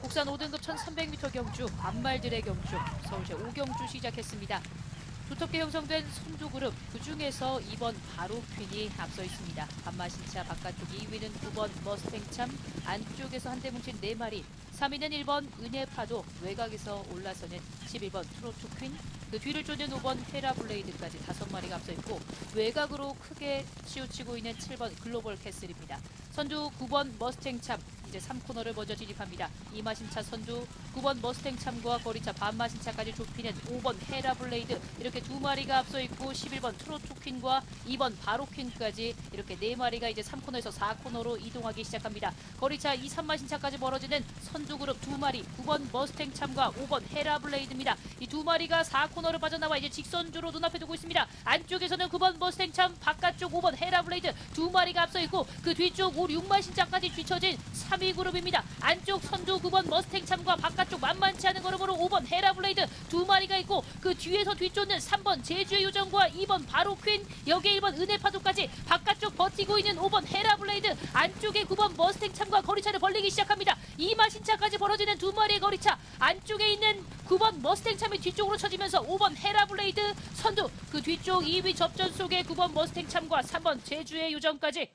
국산 5등급 1300m 경주 반말들의 경주 서울시 5경주 시작했습니다. 두텁게 형성된 선두 그룹 그중에서 2번 바로 퀸이 앞서 있습니다. 반마신차 바깥쪽 2위는 9번 머스탱참 안쪽에서 한대 뭉친 4마리 3위는 1번 은혜파도 외곽에서 올라서는 11번 트로트 퀸, 그 뒤를 쫓는 5번 헤라블레이드까지 5마리가 앞서 있고 외곽으로 크게 치우치고 있는 7번 글로벌 캐슬입니다. 선두 9번 머스탱 참 이제 3코너를 먼저 진입합니다. 이마신차 선두 9번 머스탱 참과 거리차 반마신차까지 좁히는 5번 헤라블레이드 이렇게 두 마리가 앞서 있고 11번 트로트 퀸과 2번 바로퀸까지 이렇게 네 마리가 이제 3코너에서 4코너로 이동하기 시작합니다. 거리차 2, 3마신차까지 멀어지는 선두 그룹 두 마리 9번 머스탱 참과 5번 헤라블레이드입니다. 이 두 마리가 4코너를 빠져나와 이제 직선주로 눈앞에 두고 있습니다. 안쪽에서는 9번 머스탱참 바 깥쪽 5번 헤라블레이드 두 마리가 앞서 있고 그 뒤쪽 5, 6마신차까지 뒤처진 3위 그룹입니다. 안쪽 선두 9번 머스탱 참과 바깥쪽 만만치 않은 걸음으로 5번 헤라블레이드 두 마리가 있고 그 뒤에서 뒤쫓는 3번 제주의 요정과 2번 바로 퀸 여기에 1번 은혜파도까지 바깥쪽 버티고 있는 5번 헤라블레이드 안쪽에 9번 머스탱 참과 거리차를 벌리기 시작합니다. 이마신차까지 벌어지는 두 마리의 거리차 안쪽에 있는 9번 머스탱 참이 뒤쪽으로 쳐지면서 5번 헤라블레이드 선두 그 뒤쪽 2위 접전 속에 9번 머스탱 참과 3번 제주의 요정까지